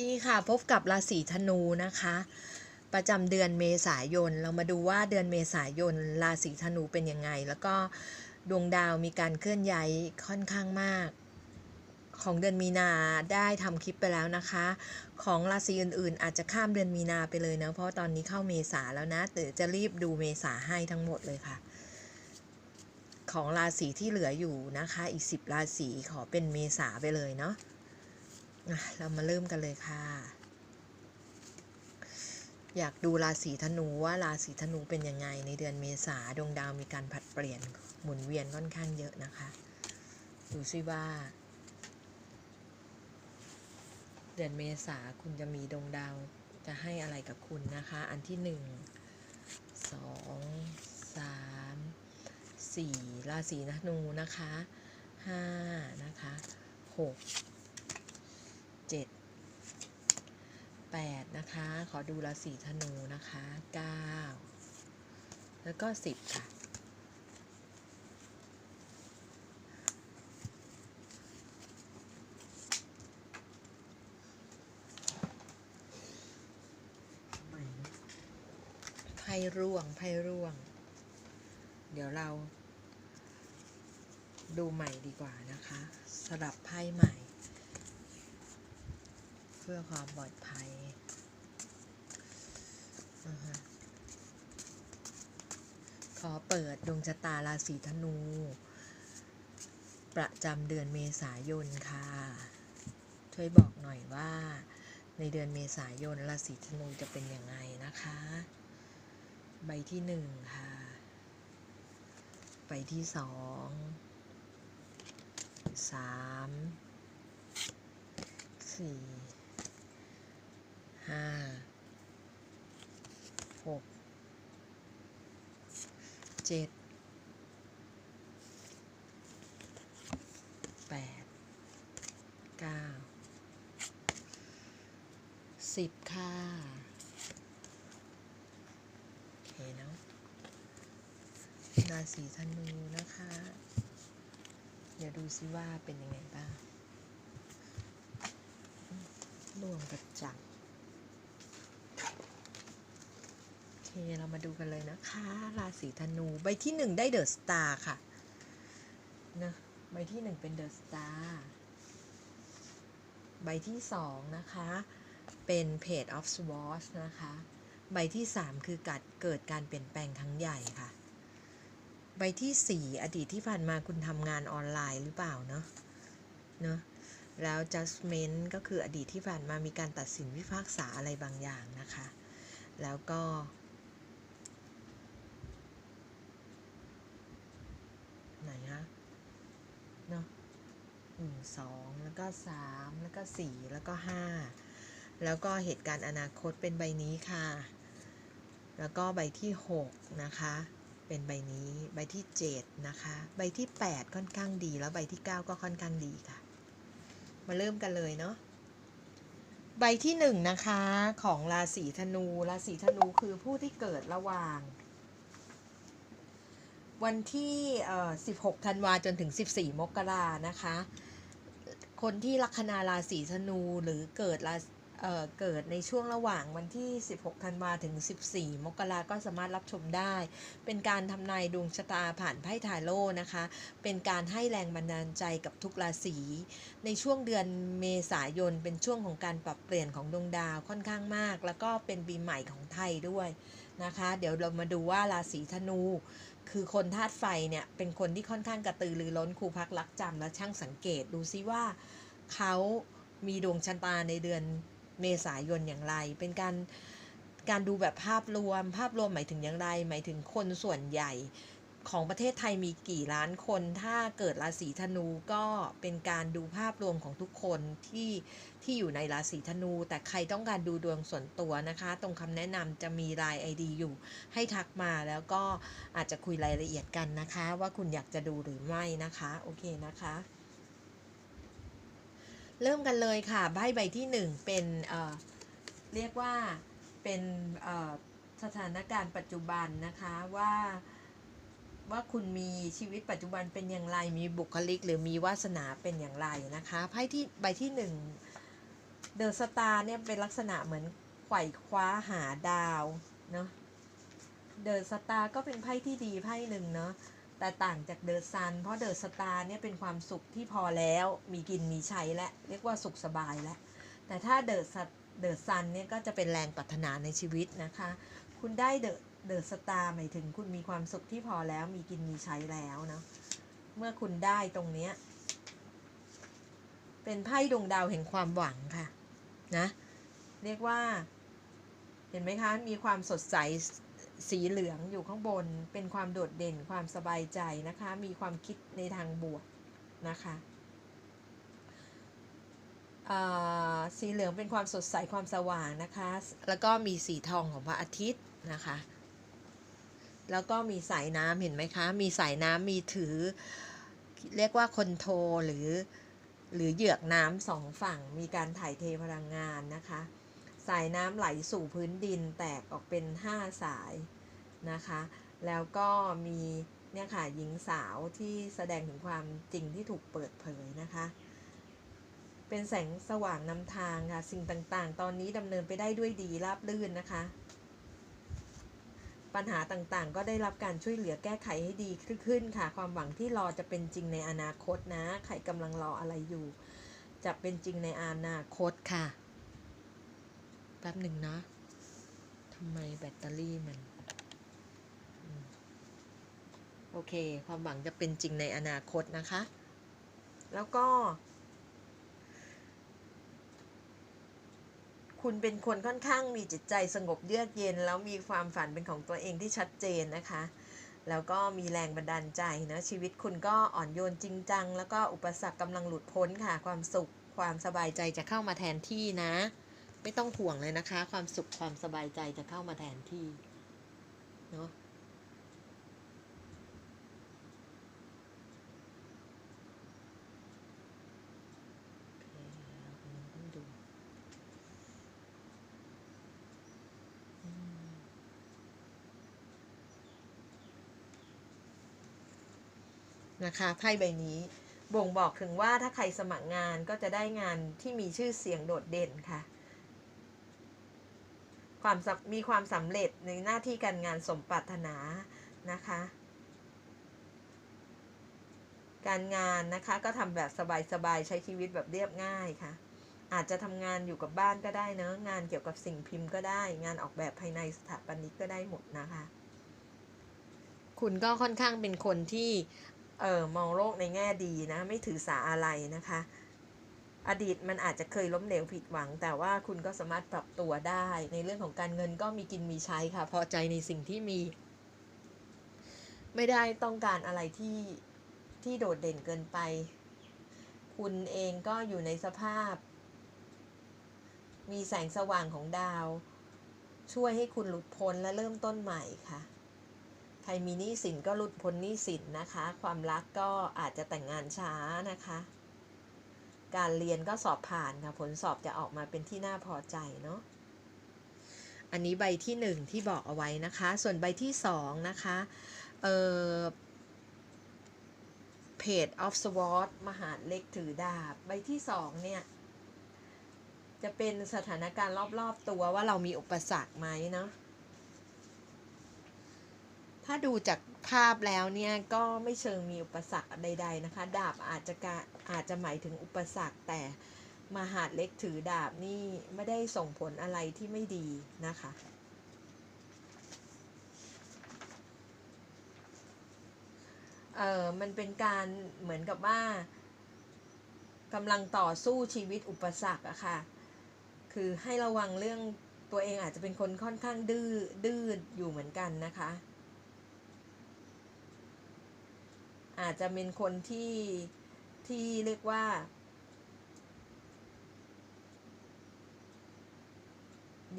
ดีค่ะพบกับราศีธนูนะคะ ประจำเดือนเมษายน เรามาดูว่าเดือนเมษายน ราศีธนูเป็นยังไง แล้วก็ดวงดาวมีการเคลื่อนย้ายค่อนข้างมาก ของเดือนมีนาได้ทำคลิปไปแล้วนะคะ ของราศีอื่นๆ อาจจะข้ามเดือนมีนาไปเลยนะ เพราะตอนนี้เข้าเมษาแล้วนะเดี๋ยวจะรีบดูเมษาให้ทั้งหมดเลยค่ะ ของราศีที่เหลืออยู่นะคะ อีก 10 ราศีขอเป็นเมษาไปเลยเนาะ เรามาเริ่มกันเลยค่ะ อยากดูราศีธนูว่าราศีธนูเป็นยังไงในเดือนเมษาดวงดาวมีการผัดเปลี่ยนหมุนเวียนค่อนข้างเยอะนะคะ ดูซิว่า เดือนเมษาคุณจะมีดวงดาวจะให้อะไรกับคุณนะคะ อันที่หนึ่งสองสามสี่ราศีธนูนะคะห้านะคะหก เจ็ดแปดนะคะ ขอดูราศีธนูนะคะเก้าแล้วก็สิบค่ะ ไพ่ร่วง ไพ่ร่วง เดี๋ยวเราดูใหม่ดีกว่านะคะ สลับไพ่ใหม่ พื่อความปลอดภัยขอเปิดดวงชะตาราศีธนู ประจำเดือนเมษายนค่ะ ช่วยบอกหน่อยว่า ในเดือนเมษายนราศีธนูจะเป็นยังไงนะคะ ใบที่หนึ่งค่ะ ใบที่สองสามสี่ ห้าหกเจ็ดแปดเก้าสิบค่ะโอเคเนาะราศีธนูนะคะ เดี๋ยวดูซิว่าเป็นยังไงบ้างรวมกับจักรโอ เคเรามาดูกันเลยนะคะ ราศีธนู ใบที่หนึ่งได้เดอะสตาร์ค่ะนะใบที่หนึ่งเป็นเดอะสตาร์ใบที่สองนะคะ เป็น Page of Swords นะคะ ใบที่สามคือการเกิดการเปลี่ยนแปลงครั้งใหญ่ค่ะ ใบที่สี่อดีตที่ผ่านมาคุณทำงานออนไลน์หรือเปล่าเนาะเนาะแล้ว judgment ก็คืออดีตที่ผ่านมามีการตัดสินพิพากษาอะไรบางอย่างนะคะ แล้วก็ ไหนคะ เนาะหนึ่งสองแล้วก็สามแล้วก็สี่แล้วก็ห้าแล้วก็เหตุการณ์อนาคตเป็นใบนี้ค่ะ แล้วก็ใบที่หกนะคะ เป็นใบนี้ใบที่7นะคะ ใบที่8ค่อนข้างดี แล้วใบที่9ก็ค่อนข้างดีค่ะ มาเริ่มกันเลยเนาะใบที่1นะคะของราศีธนู ราศีธนูคือผู้ที่เกิดระหว่าง วันที่ 16 ธันวาจนถึง 14 มกรานะคะ คนที่ลัคนาราศีธนูหรือเกิดราเเกิดในช่วงระหว่างวันที่ 16 ธันวาถึง 14 มกราก็สามารถรับชมได้ เป็นการทำนายดวงชะตาผ่านไพ่ทาโร่นะคะ เป็นการให้แรงบันดาลใจกับทุกราศี ในช่วงเดือนเมษายน เป็นช่วงของการปรับเปลี่ยนของดวงดาวค่อนข้างมาก แล้วก็เป็นปีใหม่ของไทยด้วยนะคะ เดี๋ยวเรามาดูว่าราศีธนู คือคนธาตุไฟเนี่ยเป็นคนที่ค่อนข้างกระตือรือร้นครูพักรักจำและช่างสังเกตดูซิว่าเขามีดวงชะตาในเดือนเมษายนอย่างไร เป็นการการดูแบบภาพรวม ภาพรวมหมายถึงอย่างไร หมายถึงคนส่วนใหญ่ ของประเทศไทยมีกี่ล้านคน ถ้าเกิดราศีธนูก็เป็นการดูภาพรวมของทุกคนที่ที่อยู่ในราศีธนู แต่ใครต้องการดูดวงส่วนตัวนะคะ ตรงคำแนะนำจะมีราย ID อยู่ ให้ทักมาแล้วก็อาจจะคุยรายละเอียดกันนะคะ ว่าคุณอยากจะดูหรือไม่นะคะ โอเคนะคะ เริ่มกันเลยค่ะ ใบใบที่หนึ่งเป็นเอ่อเรียกว่าเป็นเอ่อสถานการณ์ปัจจุบันนะคะว่า ว่าคุณมีชีวิตปัจจุบันเป็นอย่างไร มีบุคลิก หรือมีวาสนาเป็นอย่างไรนะคะไพ่ที่ใบที่หนึ่งเดอะสตาร์เนี่ยเป็นลักษณะเหมือนไขว่คว้าหาดาวเนาะเดอะสตาร์ก็เป็นไพ่ที่ดีไพ่หนึ่งเนาะแต่ต่างจากเดอะซันเพราะเดอะสตาร์เนี่ยเป็นความสุขที่พอแล้วมีกินมีใช้และเรียกว่าสุขสบายแล้วแต่ถ้าเดอะเดอะซันเนี่ยก็จะเป็นแรงปรารถนาในชีวิตนะคะ คุณได้เดอะ เดอะสตาร์หมายถึงคุณมีความสุขที่พอแล้วมีกินมีใช้แล้วเนาะเมื่อคุณได้ตรงเนี้ยเป็นไพ่ดวงดาวแห่งความหวังค่ะนะเรียกว่าเห็นไหมคะ มีความสดใสสีเหลืองอยู่ข้างบน เป็นความโดดเด่นความสบายใจนะคะ มีความคิดในทางบวกนะคะอ่าสีเหลืองเป็นความสดใสความสว่างนะคะ แล้วก็มีสีทองของพระอาทิตย์นะคะ แล้วก็มีสายน้ำเห็นไหมคะ มีสายน้ำมีถือ เรียกว่าคนโทหรือ หรือเหยือกน้ำสองฝั่ง มีการถ่ายเทพลังงานนะคะ สายน้ำไหลสู่พื้นดินแตกออกเป็น 5 สายนะคะ แล้วก็มีเนี่ยค่ะหญิงสาวที่แสดงถึงความจริงที่ถูกเปิดเผยนะคะ เป็นแสงสว่างนำทางค่ะ สิ่งต่างๆ ตอนนี้ดำเนินไปได้ด้วยดีราบรื่นนะคะ ปัญหาต่างๆ ก็ได้รับการช่วยเหลือแก้ไขให้ดีขึ้นค่ะ ความหวังที่รอจะเป็นจริงในอนาคตนะ ใครกำลังรออะไรอยู่ จะเป็นจริงในอนาคตค่ะ แป๊บหนึ่งนะทำไมแบตเตอรี่มัน โอเค ความหวังจะเป็นจริงในอนาคตนะคะ แล้วก็ คุณเป็นคนค่อนข้างมีจิตใจสงบเยือกเย็น แล้วมีความฝันเป็นของตัวเองที่ชัดเจนนะคะ แล้วก็มีแรงบันดาลใจนะชีวิตคุณก็อ่อนโยนจริงจัง แล้วก็อุปสรรคกำลังหลุดพ้นค่ะ ความสุขความสบายใจจะเข้ามาแทนที่นะ ไม่ต้องห่วงเลยนะคะ ความสุขความสบายใจจะเข้ามาแทนที่เนาะโอเคเรากำลังต้องดูอืม นะคะไพ่ใบนี้บ่งบอกถึงว่าถ้าใครสมัครงานก็จะได้งานที่มีชื่อเสียงโดดเด่นค่ะ ความมีความสำเร็จในหน้าที่การงานสมปรารถนานะคะ การงานนะคะก็ทำแบบสบายๆใช้ชีวิตแบบเรียบง่ายค่ะ อาจจะทำงานอยู่กับบ้านก็ได้เนะงานเกี่ยวกับสิ่งพิมพ์ก็ได้ งานออกแบบภายในสถาปนิกก็ได้หมดนะคะคุณก็ค่อนข้างเป็นคนที่ เออมองโลกในแง่ดีนะ ไม่ถือสาอะไรนะคะ อดีตมันอาจจะเคยล้มเหลวผิดหวัง แต่ว่าคุณก็สามารถปรับตัวได้ ในเรื่องของการเงินก็มีกินมีใช้ค่ะ พอใจในสิ่งที่มี ไม่ได้ต้องการอะไรที่ที่โดดเด่นเกินไป คุณเองก็อยู่ในสภาพ มีแสงสว่างของดาว ช่วยให้คุณหลุดพ้นและเริ่มต้นใหม่ค่ะ ใครมีหนี้สินก็หลุดพ้นหนี้สินนะคะ ความรักก็อาจจะแต่งงานช้านะคะ การเรียนก็สอบผ่านค่ะ ผลสอบจะออกมาเป็นที่น่าพอใจเนาะ อันนี้ใบที่หนึ่งที่บอกเอาไว้นะคะ ส่วนใบที่สองนะคะ เออเพจ of sword มหาเล็กถือดาบ ใบที่สองเนี่ย จะเป็นสถานการณ์รอบ ๆ ตัวว่าเรามีอุปสรรคไหมเนาะ ถ้าดูจากภาพแล้วเนี่ยก็ไม่เชิงมีอุปสรรคใด ๆนะคะ ดาบอาจจะกะอาจจะหมายถึงอุปสรรคแต่มหาดเล็กถือดาบนี่ไม่ได้ส่งผลอะไรที่ไม่ดีนะคะเออมันเป็นการเหมือนกับว่ากำลังต่อสู้ชีวิตอุปสรรคอะค่ะ คือให้ระวังเรื่องตัวเองอาจจะเป็นคนค่อนข้างดื้อดื้ออยู่เหมือนกันนะคะ อาจจะเป็นคนที่ที่เรียกว่า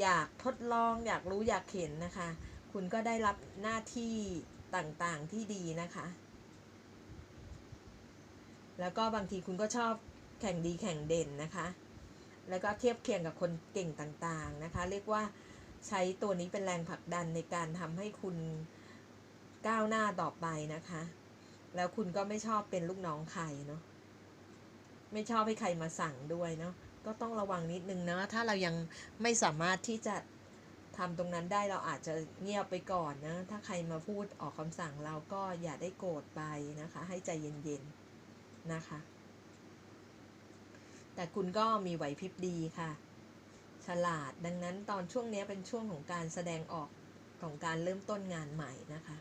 อยากทดลองอยากรู้อยากเห็นนะคะ คุณก็ได้รับหน้าที่ต่างๆที่ดีนะคะ แล้วก็บางทีคุณก็ชอบแข่งดีแข่งเด่นนะคะ แล้วก็เทียบเคียงกับคนเก่งต่างๆนะคะ เรียกว่าใช้ตัวนี้เป็นแรงผลักดันในการทำให้คุณก้าวหน้าต่อไปนะคะ แล้วคุณก็ไม่ชอบเป็นลูกน้องใครเนาะไม่ชอบให้ใครมาสั่งด้วยเนาะก็ต้องระวังนิดนึงนะถ้าเรายังไม่สามารถที่จะทำตรงนั้นได้เราอาจจะเงียบไปก่อนนะ ถ้าใครมาพูดออกคำสั่งเราก็อย่าได้โกรธไปนะคะ ให้ใจเย็นๆนะคะ แต่คุณก็มีไหวพริบดีค่ะ ฉลาดดังนั้นตอนช่วงนี้เป็นช่วงของการแสดงออกของการเริ่มต้นงานใหม่นะคะ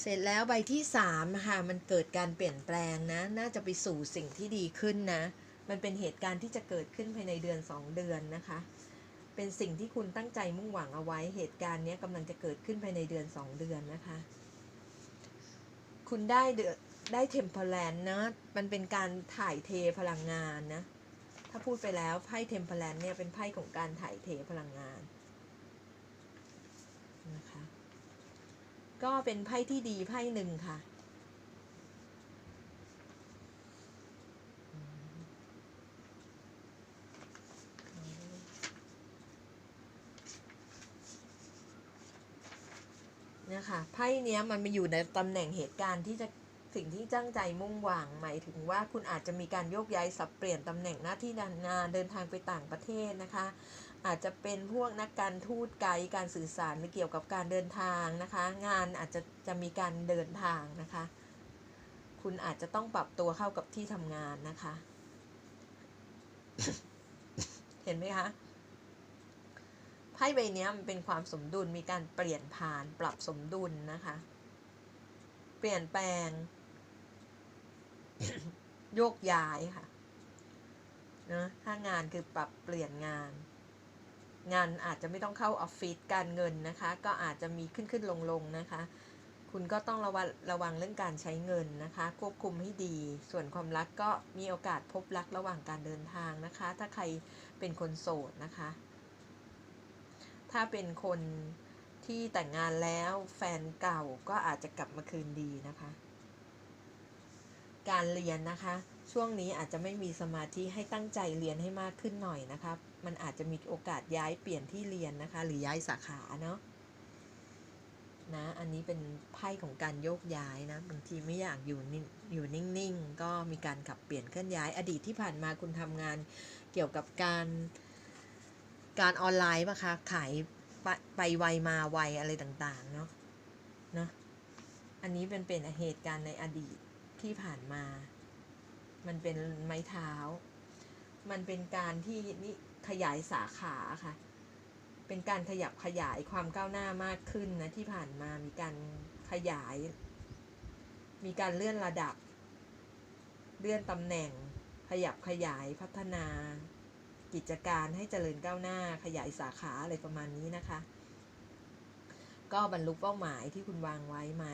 เสร็จแล้วใบที่สามค่ะมันเกิดการเปลี่ยนแปลงนะ น่าจะไปสู่สิ่งที่ดีขึ้นนะ มันเป็นเหตุการณ์ที่จะเกิดขึ้นภายในเดือนสองเดือนนะคะ เป็นสิ่งที่คุณตั้งใจมุ่งหวังเอาไว้ เหตุการณ์นี้กำลังจะเกิดขึ้นภายในเดือนสองเดือนนะคะ คุณได้เดือได้เทมเพลนนะ มันเป็นการถ่ายเทพลังงานนะ ถ้าพูดไปแล้วไพ่เทมเพลนเนี่ยเป็นไพ่ของการถ่ายเทพลังงานนะคะ ก็เป็นไพ่ที่ดีไพ่หนึ่งค่ะ เนี่ยค่ะไพ่เนี้ยมันมาอยู่ในตำแหน่งเหตุการณ์ที่จะสิ่งที่ตั้งใจมุ่งหวังหมายถึงว่าคุณอาจจะมีการโยกย้ายสับเปลี่ยนตำแหน่งหน้าที่งานเดินทางไปต่างประเทศนะคะ อาจจะเป็นพวกนักการทูตไกด์การสื่อสารหรือเกี่ยวกับการเดินทางนะคะ งานอาจจะจะมีการเดินทางนะคะ คุณอาจจะต้องปรับตัวเข้ากับที่ทำงานนะคะ เห็นไหมคะไพ่ใบนี้มันเป็นความสมดุลมีการเปลี่ยนผ่านปรับสมดุลนะคะ เปลี่ยนแปลง โยกย้ายค่ะนะถ้างานคือปรับเปลี่ยนงาน งานอาจจะไม่ต้องเข้าออฟฟิศการเงินนะคะ ก็อาจจะมีขึ้นขึ้นลงลงนะคะ คุณก็ต้องระวังระวังเรื่องการใช้เงินนะคะ ควบคุมให้ดี ส่วนความรักก็มีโอกาสพบรักระหว่างการเดินทางนะคะ ถ้าใครเป็นคนโสดนะคะ ถ้าเป็นคนที่แต่งงานแล้วแฟนเก่าก็อาจจะกลับมาคืนดีนะคะ การเรียนนะคะ ช่วงนี้อาจจะไม่มีสมาธิให้ตั้งใจเรียนให้มากขึ้นหน่อยนะคะ มันอาจจะมีโอกาสย้ายเปลี่ยนที่เรียนนะคะ หรือย้ายสาขาเนาะนะ อันนี้เป็นไพ่ของการโยกย้ายนะบางทีไม่อยากอยู่นิ่งอยู่นิ่งๆ ก็มีการขับเปลี่ยนเคลื่อนย้าย อดีตที่ผ่านมาคุณทำงานเกี่ยวกับการการออนไลน์ปะคะ ขายไปไปไวมาไวอะไรต่างๆ เนาะเนาะอันนี้เป็นเป็นเหตุการณ์ในอดีตที่ผ่านมา มันเป็นไม้เท้า มันเป็นการที่นี่ ขยายสาขาค่ะ เป็นการขยับขยายความก้าวหน้ามากขึ้นนะที่ผ่านมามีการขยาย มีการเลื่อนระดับ เลื่อนตำแหน่ง ขยับขยายพัฒนา กิจการให้เจริญก้าวหน้า ขยายสาขาอะไรประมาณนี้นะคะ ก็บรรลุเป้าหมายที่คุณวางไว้ไหม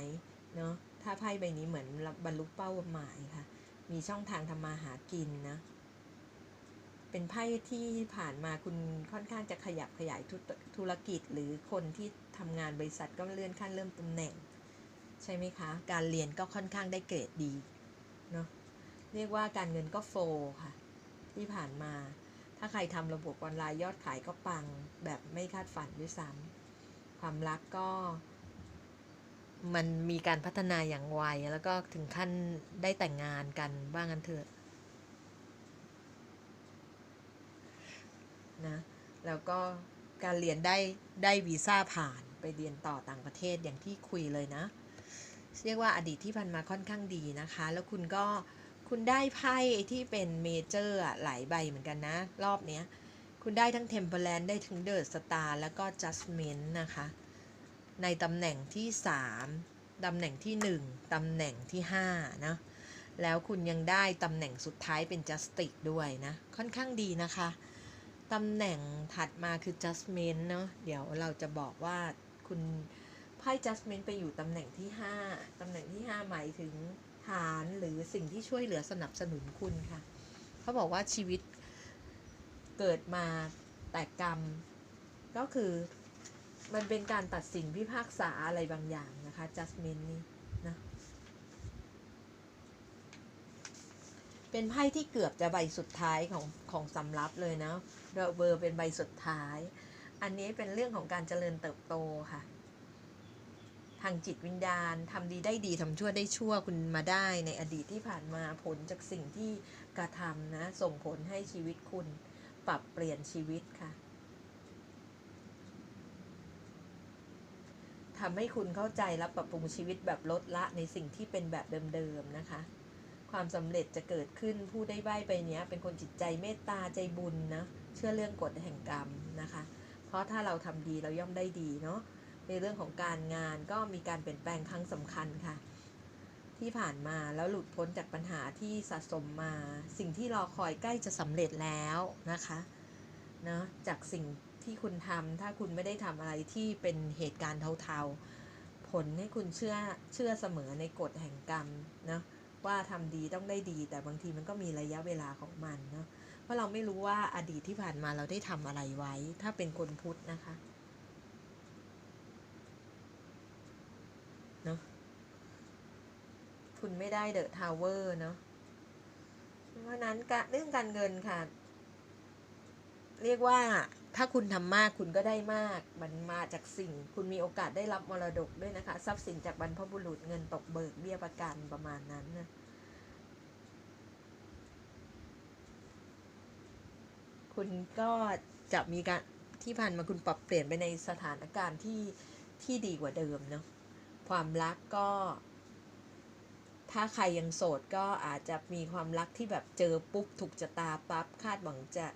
เนาะถ้าไพ่ใบนี้เหมือนบรรลุเป้าหมายค่ะ มีช่องทางทำมาหากินนะ เป็นไพ่ที่ผ่านมาคุณค่อนข้างจะขยับขยายธุรกิจ หรือคนที่ทำงานบริษัทก็เลื่อนขั้นเริ่มตำแหน่ง ใช่ไหมคะ การเรียนก็ค่อนข้างได้เกรดดีเนาะเรียกว่าการเงินก็โฟค่ะ ที่ผ่านมา ถ้าใครทำระบบออนไลน์ยอดขายก็ปังแบบไม่คาดฝันด้วยซ้ำความรักก็ มันมีการพัฒนาอย่างไวแล้วก็ถึงขั้นได้แต่งงานกันว่างั้นเถอะ นะแล้วก็การเรียนได้ได้วีซ่าผ่านไปเรียนต่อต่างประเทศอย่างที่คุยเลยนะ เรียกว่าอดีตที่ผ่านมาค่อนข้างดีนะคะ แล้วคุณก็คุณได้ไพ่ที่เป็นเมเจอร์หลายใบเหมือนกันนะ รอบเนี้ยคุณได้ทั้ง Temperance ได้ทั้ง The Star แล้วก็ Judgment นะคะ ในตำแหน่งที่ 3 ตำแหน่งที่ 1 ตำแหน่งที่5นะแล้วคุณยังได้ตำแหน่งสุดท้ายเป็น Justice ด้วยนะ ค่อนข้างดีนะคะ ตำแหน่งถัดมาคือ Judgment เนาะเดี๋ยวเราจะบอกว่าคุณไพ่ Judgment ไปอยู่ตำแหน่งที่ 5ตำแหน่งที่ 5 หมายถึงฐานหรือสิ่งที่ช่วยเหลือสนับสนุนคุณค่ะ เขาบอกว่าชีวิตเกิดมาแต่กรรม ก็คือมันเป็นการตัดสินพิพากษาอะไรบางอย่างนะคะ judgment นี่นะเป็นไพ่ที่เกือบจะใบสุดท้ายของของสำรับเลยนะ ดอะเบอร์เป็นใบสุดท้าย อันนี้เป็นเรื่องของการเจริญเติบโตค่ะ ทางจิตวิญญาณทำดีได้ดีทำชั่วได้ชั่วคุณมาได้ในอดีตที่ผ่านมาผลจากสิ่งที่กระทำนะ ส่งผลให้ชีวิตคุณปรับเปลี่ยนชีวิตค่ะทำให้คุณเข้าใจและปรับปรุงชีวิตแบบลดละในสิ่งที่เป็นแบบเดิมๆนะคะ ความสำเร็จจะเกิดขึ้นผู้ได้ใบไปเนี้ย เป็นคนจิตใจเมตตาใจบุญนะ เชื่อเรื่องกฎแห่งกรรมนะคะ เพราะถ้าเราทำดีเราย่อมได้ดีเนาะ ในเรื่องของการงานก็มีการเปลี่ยนแปลงครั้งสำคัญค่ะ ที่ผ่านมาแล้วหลุดพ้นจากปัญหาที่สะสมมา สิ่งที่รอคอยใกล้จะสำเร็จแล้วนะคะเนาะจากสิ่งที่คุณทำถ้าคุณไม่ได้ทำอะไรที่เป็นเหตุการณ์เทาๆ ผลให้คุณเชื่อเชื่อเสมอในกฎแห่งกรรมเนาะว่าทำดีต้องได้ดีแต่บางทีมันก็มีระยะเวลาของมันเนาะ ราะเราไม่รู้ว่าอดีตที่ผ่านมาเราได้ทำอะไรไว้ ถ้าเป็นคนพุทธนะคะเนาะคุณไม่ได้เดอะทาวเวอร์เนาะเพราะนั้นเรื่องการเงินค่ะ เรียกว่าถ้าคุณทำมากคุณก็ได้มาก มันมาจากสิ่ง คุณมีโอกาสได้รับมรดกด้วยนะคะ ทรัพย์สินจากบรรพบุรุษเงินตกเบิกเบี้ยประกันประมาณนั้นนะ คุณก็จะมีการที่ผ่านมาคุณปรับเปลี่ยนไปในสถานการณ์ที่ที่ดีกว่าเดิมเนาะความรักก็ ถ้าใครยังโสดก็อาจจะมีความรักที่แบบเจอปุ๊บถูกจะตาปั๊บคาดหวังจะ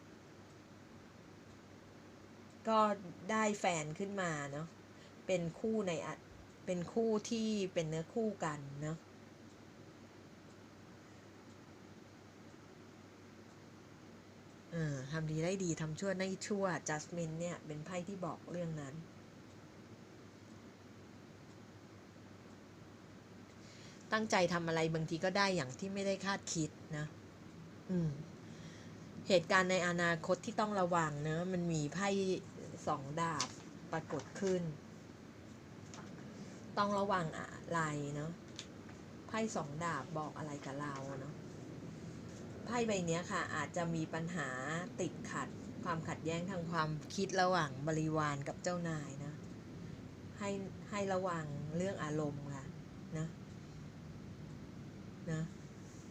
ก็ได้แฟนขึ้นมาเนาะเป็นคู่ในเป็นคู่ที่เป็นเนื้อคู่กันเนาะ เออ ทำดีได้ดีทำชั่วได้ชั่ว judgment เนี่ย เป็นไพ่ที่บอกเรื่องนั้น ตั้งใจทำอะไรบางทีก็ได้อย่างที่ไม่ได้คาดคิดนะอืมเหตุการณ์ในอนาคตที่ต้องระวังเนะมันมีไพ่สองดาบปรากฏขึ้น ต้องระวังอะไรเนาะไพ่สองดาบบอกอะไรกับเราเนาะ ไพ่ใบนี้ค่ะ อาจจะมีปัญหาติดขัดความขัดแย้งทางความคิดระหว่างบริวารกับเจ้านายนะ ให้ให้ระวังเรื่องอารมณ์ค่ะนะนะ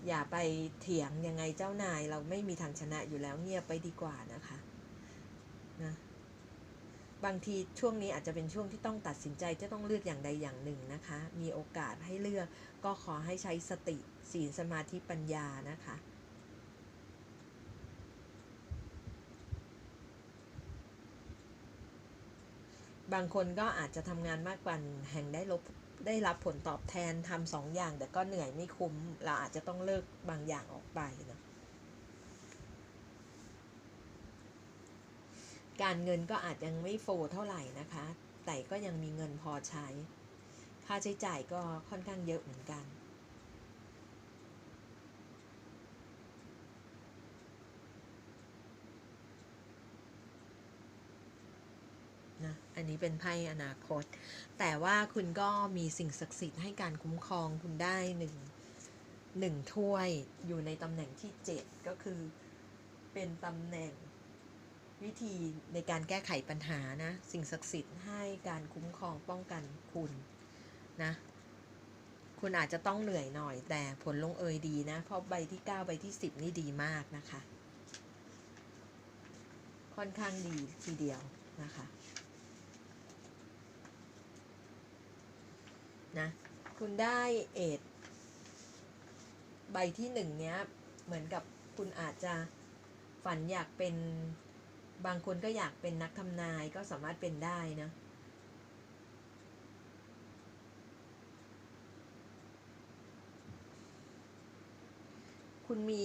อย่าไปเถียงยังไงเจ้านายเราไม่มีทางชนะอยู่แล้วเงียบไปดีกว่านะคะนะบางทีช่วงนี้อาจจะเป็นช่วงที่ต้องตัดสินใจจะต้องเลือกอย่างใดอย่างหนึ่งนะคะ มีโอกาสให้เลือกก็ขอให้ใช้สติศีลสมาธิปัญญานะคะ บางคนก็อาจจะทำงานมากกว่าแห่งได้ลบได้รับผลตอบแทนทำสองอย่าง แต่ก็เหนื่อยไม่คุ้ม เราอาจจะต้องเลิกบางอย่างออกไปนะการเงินก็อาจยังไม่โฟเท่าไหร่นะคะ แต่ก็ยังมีเงินพอใช้ ค่าใช้จ่ายก็ค่อนข้างเยอะเหมือนกัน นะอันนี้เป็นไพ่อนาคต แต่ว่าคุณก็มีสิ่งศักดิ์สิทธิ์ให้การคุ้มครองคุณได้หนึ่งหนึ่งถ้วยอยู่ในตำแหน่งที่เจ็ดก็คือเป็นตำแหน่งวิธีในการแก้ไขปัญหานะ สิ่งศักดิ์สิทธิ์ให้การคุ้มครองป้องกันคุณนะคุณอาจจะต้องเหนื่อยหน่อยแต่ผลลงเอยดีนะ เพราะใบที่ 9 ใบที่ 10 นี่ดีมากนะคะ ค่อนข้างดีทีเดียวนะคะ นะคุณได้เอ็ดใบที่หนึ่งเนี้ยเหมือนกับคุณอาจจะฝันอยากเป็นบางคนก็อยากเป็นนักทำนายก็สามารถเป็นได้นะคุณมี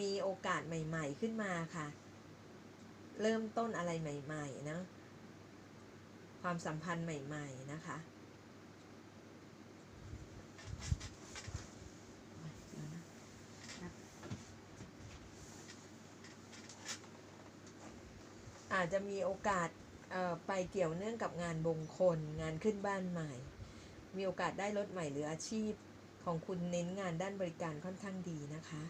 มีโอกาสใหม่ ๆ ขึ้นมาค่ะ เริ่มต้นอะไรใหม่ ๆ นะ ความสัมพันธ์ใหม่ ๆ นะคะ อาจจะมีโอกาสไปเกี่ยวเนื่องกับงานบงคล งานขึ้นบ้านใหม่ มีโอกาสได้รถใหม่หรืออาชีพของคุณเน้นงานด้านบริการค่อนข้างดีนะคะ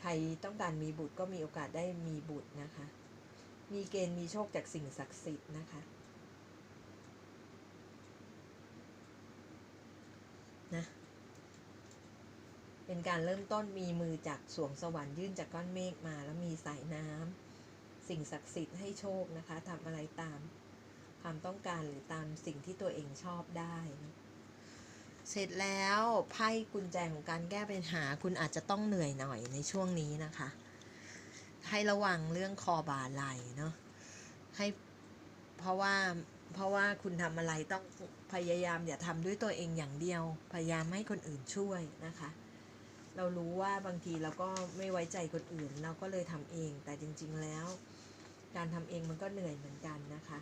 ใครต้องการมีบุตรก็มีโอกาสได้มีบุตรนะคะ มีเกณฑ์มีโชคจากสิ่งศักดิ์สิทธิ์นะคะนะเป็นการเริ่มต้นมีมือจากสวงสวรรค์ยื่นจากก้อนเมฆมาแล้วมีสายน้ำ สิ่งศักดิ์สิทธิ์ให้โชคนะคะทำอะไรตามความต้องการหรือตามสิ่งที่ตัวเองชอบได้ เสร็จแล้วไพ่กุญแจของการแก้ปัญหาคุณอาจจะต้องเหนื่อยหน่อยในช่วงนี้นะคะ ให้ระวังเรื่องคอบาไหลเนาะให้เพราะว่าเพราะว่าคุณทำอะไรต้องพยายามอย่าทำด้วยตัวเองอย่างเดียว พยายามให้คนอื่นช่วยนะคะ เรารู้ว่าบางทีเราก็ไม่ไว้ใจคนอื่น เราก็เลยทำเองแต่จริง ๆแล้ว การทำเองมันก็เหนื่อยเหมือนกันนะคะ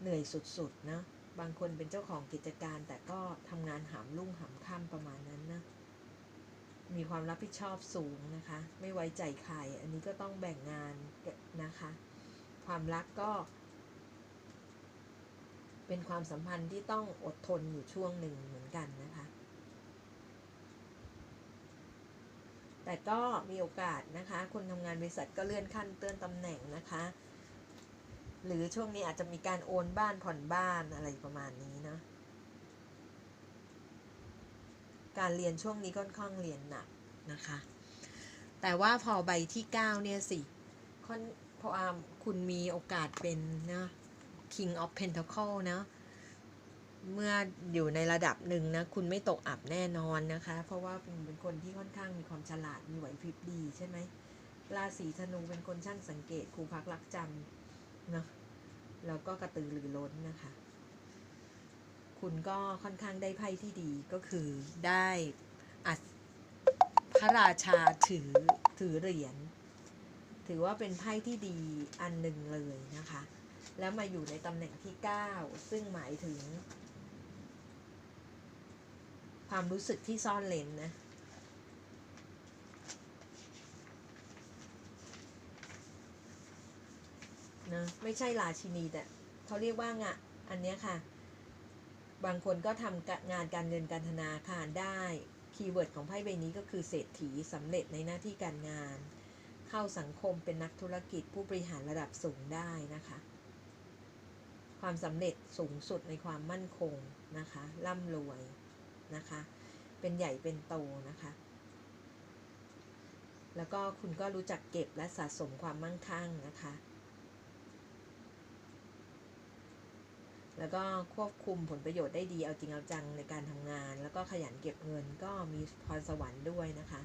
เหนื่อยสุดๆนะบางคนเป็นเจ้าของกิจการแต่ก็ทำงานหามรุ่งหามค่ำประมาณนั้นนะมีความรับผิดชอบสูงนะคะ ไม่ไว้ใจใคร อันนี้ก็ต้องแบ่งงานนะคะ ความรักก็ เป็นความสัมพันธ์ที่ต้องอดทนอยู่ช่วงหนึ่งเหมือนกันนะคะ แต่ก็มีโอกาสนะคะ คนทำงานบริษัทก็เลื่อนขั้นเตือนตำแหน่งนะคะ หรือช่วงนี้อาจจะมีการโอนบ้านผ่อนบ้านอะไรประมาณนี้เนาะการเรียนช่วงนี้ค่อนข้างเรียนหนักนะคะ แต่ว่าพอใบที่ 9 เนี่ยสิค่อนพราะว่าคุณมีโอกาสเป็นนะ King of Pentacle นะ เมื่ออยู่ในระดับหนึ่งนะ คุณไม่ตกอับแน่นอนนะคะ เพราะว่าคุณเป็นคนที่ค่อนข้างมีความฉลาดมีไหวพริบดีใช่ไหมราศีธนูเป็นคนช่างสังเกตครูพักรักจำเนาะแล้วก็กระตือรือร้นนะคะ คุณก็ค่อนข้างได้ไพ่ที่ดีก็คือได้อัศพระราชาถือถือเหรียญถือว่าเป็นไพ่ที่ดีอันหนึ่งเลยนะคะ แล้วมาอยู่ในตำแหน่งที่ 9 ซึ่งหมายถึง ความรู้สึกที่ซ่อนเลนนะ นะ ไม่ใช่ราชินีแต่เขาเรียกว่างะอันเนี้ยค่ะ บางคนก็ทำงานการเงินการธนาคารได้ คีย์เวิร์ดของไพ่ใบนี้ก็คือเศรษฐีสำเร็จในหน้าที่การงาน เข้าสังคมเป็นนักธุรกิจผู้บริหารระดับสูงได้นะคะความสำเร็จสูงสุดในความมั่นคงนะคะ ร่ำรวย นะคะ เป็นใหญ่เป็นโตนะคะ แล้วก็คุณก็รู้จักเก็บและสะสมความมั่งคั่งนะคะ แล้วก็ควบคุมผลประโยชน์ได้ดีเอาจริงเอาจังในการทำงาน แล้วก็ขยันเก็บเงินก็มีพรสวรรค์ด้วยนะคะ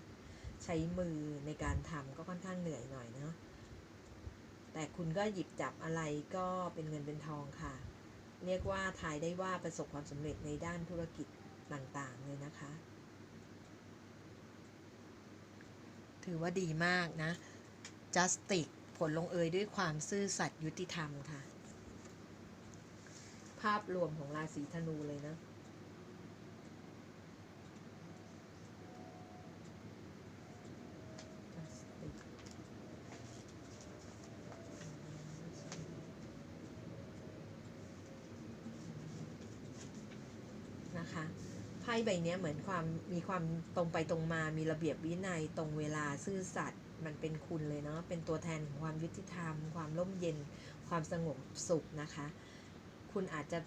ใช้มือในการทำก็ค่อนข้างเหนื่อยหน่อยเนาะแต่คุณก็หยิบจับอะไรก็เป็นเงินเป็นทองค่ะ เรียกว่าทายได้ว่าประสบความสำเร็จในด้านธุรกิจ ต่างๆเลยนะคะ ถือว่าดีมากนะ justice ผลลงเอยด้วยความซื่อสัตย์ยุติธรรมค่ะ ภาพรวมของราศีธนูเลยนะนะคะ พ่ใบนี้เหมือนความมีความตรงไปตรงมามีระเบียบวินัยตรงเวลาซื่อสัตย์มันเป็นคุณเลยเนาะเป็นตัวแทนของความยุติธรรม ความร่มเย็น ความสงบสุขนะคะ คุณอาจจะ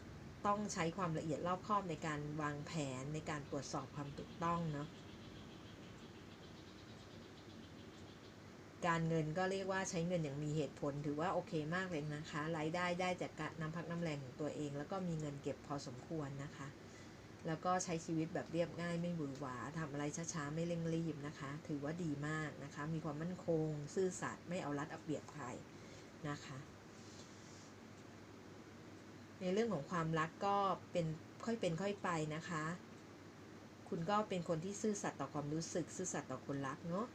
ต้องใช้ความละเอียดรอบคอบในการวางแผนในการตรวจสอบความถูกต้องเนาะการเงินก็เรียกว่าใช้เงินอย่างมีเหตุผลถือว่าโอเคมากเลยนะคะรายได้ได้จากการน้ำพักน้ำแรงของตัวเอง แล้วก็มีเงินเก็บพอสมควรนะคะ แล้วก็ใช้ชีวิตแบบเรียบง่ายไม่หวือหวาทำอะไรช้าๆ ไม่เร่งรีบนะคะ ถือว่าดีมากนะคะ มีความมั่นคง ซื่อสัตย์ไม่เอารัดเอาเปรียบใครนะคะ ในเรื่องของความรักก็เป็นค่อยเป็นค่อยไปนะคะ คุณก็เป็นคนที่ซื่อสัตย์ต่อความรู้สึก ซื่อสัตย์ต่อคนรักเนาะ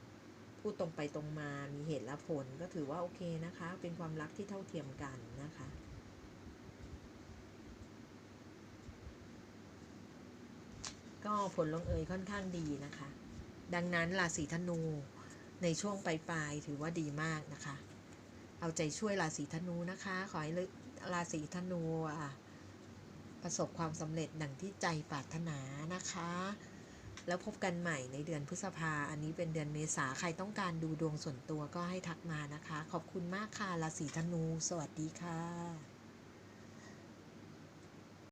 พูดตรงไปตรงมามีเหตุและผลก็ถือว่าโอเคนะคะ เป็นความรักที่เท่าเทียมกันนะคะ ก็ผลลงเอยค่อนข้างดีนะคะ ดังนั้นราศีธนูในช่วงปลายๆถือว่าดีมากนะคะ เอาใจช่วยราศีธนูนะคะ ขอให้ราศีธนูประสบความสำเร็จดังที่ใจปรารถนานะคะ แล้วพบกันใหม่ในเดือนพฤษภา อันนี้เป็นเดือนเมษาใครต้องการดูดวงส่วนตัวก็ให้ทักมานะคะ ขอบคุณมากค่ะราศีธนู สวัสดีค่ะ